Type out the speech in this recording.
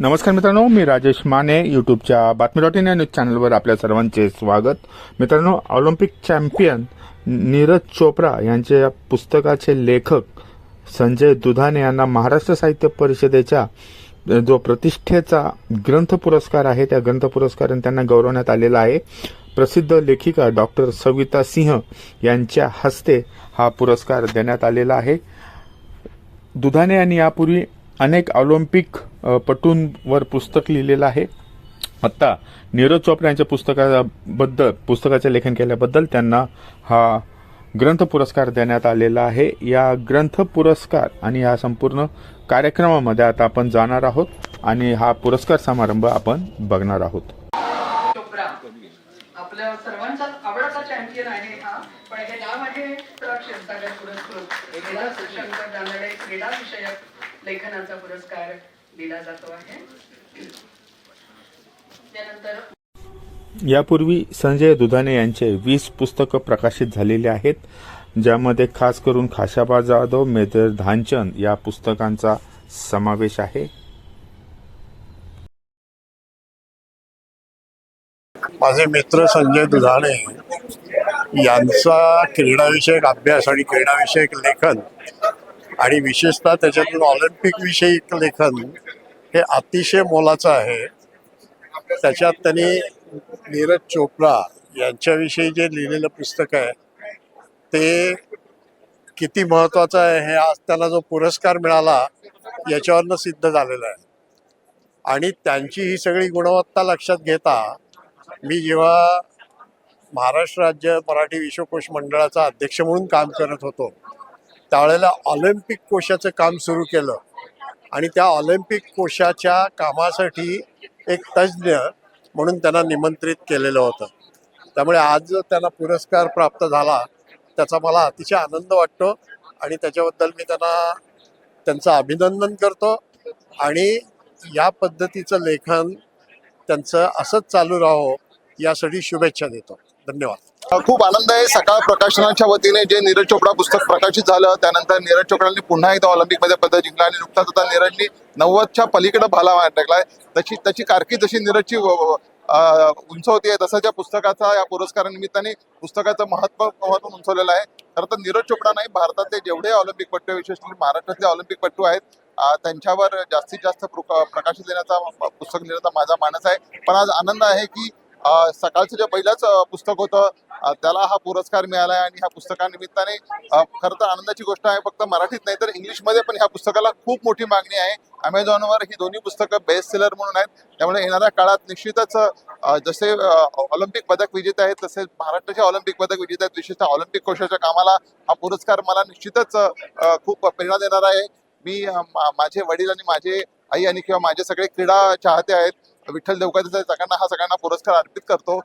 नमस्कार मित्रांनो मी राजेश माने यूट्यूबच्या बातमी डॉट इन या न्यूज चॅनलवर आपल्या सर्वांचे स्वागत. मित्रांनो ऑलिम्पिक चॅम्पियन नीरज चोप्रा यांच्या पुस्तकाचे लेखक संजय दुधाने यांना महाराष्ट्र साहित्य परिषदेच्या जो प्रतिष्ठेचा ग्रंथ पुरस्कार आहे त्या ग्रंथ पुरस्काराने त्यांना गौरवण्यात आलेला आहे. प्रसिद्ध लेखिका डॉक्टर सविता सिंह यांच्या हस्ते हा पुरस्कार देण्यात आलेला आहे. दुधाने यांनी यापूर्वी अनेक ऑलिम्पिक पटूंवर पुस्तक लिहिलेलं आहे. आत्ता नीरज चोप्रा यांच्या पुस्तकाबद्दल पुस्तकाचे लेखन केल्याबद्दल त्यांना हा ग्रंथ पुरस्कार देण्यात आलेला आहे. या ग्रंथ पुरस्कार आणि या संपूर्ण कार्यक्रमामध्ये आता आपण जाणार आहोत आणि हा पुरस्कार समारंभ आपण बघणार आहोत. आपल्या सर्वांचा आवडता चॅम्पियन आहे हा. पण हे नाव आहे क्रीडा विषयक लेखनाचा पुरस्कार दिला जातो आहे. त्यानंतर यापूर्वी संजय दुधाने यांचे वीस पुस्तकं प्रकाशित झालेली आहेत ज्यामध्ये खास करून खाशाबा जाधव मेजर ध्यानचंद या पुस्तकांचा समावेश आहे. माझे मित्र संजय दुधाणे यांचा क्रीडाविषयक अभ्यास आणि क्रीडाविषयक लेखन आणि विशेषतः त्याच्यातून ऑलिम्पिक विषयक लेखन हे अतिशय मोलाचं आहे. त्याच्यात त्यांनी नीरज चोप्रा यांच्याविषयी जे लिहिलेलं पुस्तक आहे ते किती महत्वाचं आहे हे आज त्याला जो पुरस्कार मिळाला याच्यावरनं सिद्ध झालेलं आहे. आणि त्यांची ही सगळी गुणवत्ता लक्षात घेता मी जेव्हा महाराष्ट्र राज्य मराठी विश्वकोश मंडळाचा अध्यक्ष म्हणून काम करत होतो त्यावेळेला ऑलिम्पिक कोशाचं काम सुरू केलं. आणि त्या ऑलिम्पिक कोशाच्या कामासाठी एक तज्ज्ञ म्हणून त्यांना निमंत्रित केलेलं होतं. त्यामुळे आज जो त्यांना पुरस्कार प्राप्त झाला त्याचा मला अतिशय आनंद वाटतो आणि त्याच्याबद्दल मी त्यांना त्यांचं अभिनंदन करतो. आणि या पद्धतीचं लेखन त्यांचं असंच चालू राहो यासाठी शुभेच्छा देतो. धन्यवाद. खूप आनंद आहे. सकाळ प्रकाशनाच्या वतीने जे नीरज चोपडा पुस्तक प्रकाशित झालं त्यानंतर नीरज चोपडांनी पुन्हा एकदा ऑलिम्पिकमध्ये पदक जिंकलं आणि नुकताच आता नीरजनी नव्वदच्या पलीकडे भाला मार टाकलाय तशी त्याची कारकीर्द जशी नीरजची उंच होती तसं ज्या पुस्तकाचा या पुरस्कारानिमित्ताने पुस्तकाचं महत्त्व महत्त्व उंचवलेलं आहे. खरं तर नीरज चोपडा नाही भारतातले जेवढे ऑलिम्पिक पट्टू विशेष विशेषतः महाराष्ट्रातले ऑलिम्पिक पट्टू आहेत त्यांच्यावर जास्तीत जास्त प्रकाशित देण्याचा पुस्तक लिहिण्याचा माझा मानस आहे. पण आज आनंद आहे की सकाळचं जे पहिलंच पुस्तक होतं त्याला हा पुरस्कार मिळाला आहे आणि ह्या पुस्तकानिमित्ताने खरं तर आनंदाची गोष्ट आहे फक्त मराठीत नाही तर इंग्लिशमध्ये पण ह्या पुस्तकाला खूप मोठी मागणी आहे. अमेझॉनवर ही दोन्ही पुस्तकं बेस्ट सेलर म्हणून आहेत. त्यामुळे येणाऱ्या काळात निश्चितच जसे ऑलिम्पिक पदक विजेते आहेत तसे महाराष्ट्राचे ऑलिम्पिक पदक विजेते आहेत. विशेषतः ऑलिम्पिक कोशाच्या कामाला हा पुरस्कार मला निश्चितच खूप प्रेरणा देणार आहे. मी माझे वडील आणि माझे आई आणि किंवा माझे सगळे क्रीडा चाहते आहेत. विठ्ठल देवकाचे सगळ्यांना हा सगळ्यांना पुरस्कार अर्पित करतो.